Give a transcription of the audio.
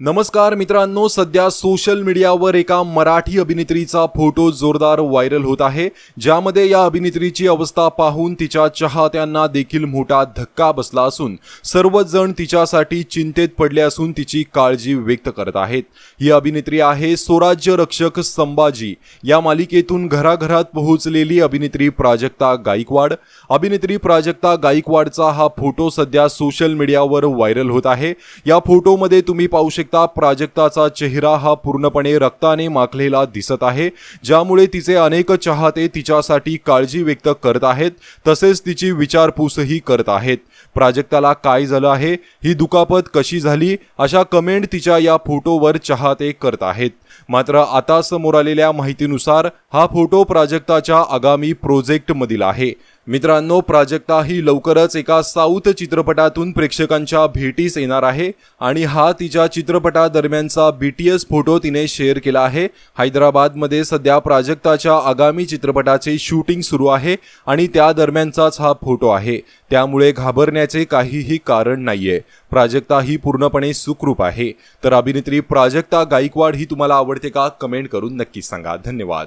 नमस्कार मित्रांनो सध्या सोशल मीडियावर एका मराठी अभिनेत्रीचा फोटो जोरदार व्हायरल होत आहे ज्यामध्ये या अभिनेत्रीची अवस्था पाहून तिच्या चाहत्यांना देखील मोठा धक्का बसला असून सर्वजण तिच्यासाठी चिंतेत पडले असून तिची काळजी व्यक्त करत आहेत. ही अभिनेत्री आहे स्वराज्य रक्षक संभाजी. या मालिकेतून घराघरात पोहोचलेली अभिनेत्री प्राजक्ता गायकवाड. अभिनेत्री प्राजक्ता गायकवाडचा हा फोटो सध्या सोशल मीडियावर व्हायरल होत आहे. या फोटोमध्ये तुम्ही पाहू शकता प्राजक्ताचा चेहरा हा पूर्णपणे रक्ताने माखलेला दिसत आहे. ज्यामुळे तिचे अनेक चाहते तिच्यासाठी काळजी व्यक्त करत आहेत. तसेच तिची विचारपूसही करत आहेत. प्राजक्ताला काय झालं आहे? ही दुखापत कशी झाली? अशा कमेंट तिच्या या फोटोवर चाहते करत आहेत. मात्र आता समोर आलेल्या माहितीनुसार हा फोटो प्राजक्ताच्या आगामी प्रोजेक्टमधील आहे. मित्रांनो प्राजक्ता ही लवकरच एका साऊथ चित्रपटातून प्रेक्षकांच्या भेटीस येणार आहे आणि हा तिच्या चित्रपटादरम्यानचा बी टी एस फोटो तिने शेअर केला आहे. हैदराबादमध्ये सध्या प्राजक्ताच्या आगामी चित्रपटाचे शूटिंग सुरू आहे आणि त्या दरम्यानचाच हा फोटो आहे. त्यामुळे घाबरण्याचे काहीही कारण नाहीये. प्राजक्ता ही पूर्णपणे सुखरूप आहे. तर अभिनेत्री प्राजक्ता गायकवाड ही तुम्हाला आवडते का? कमेंट करून नक्की सांगा. धन्यवाद.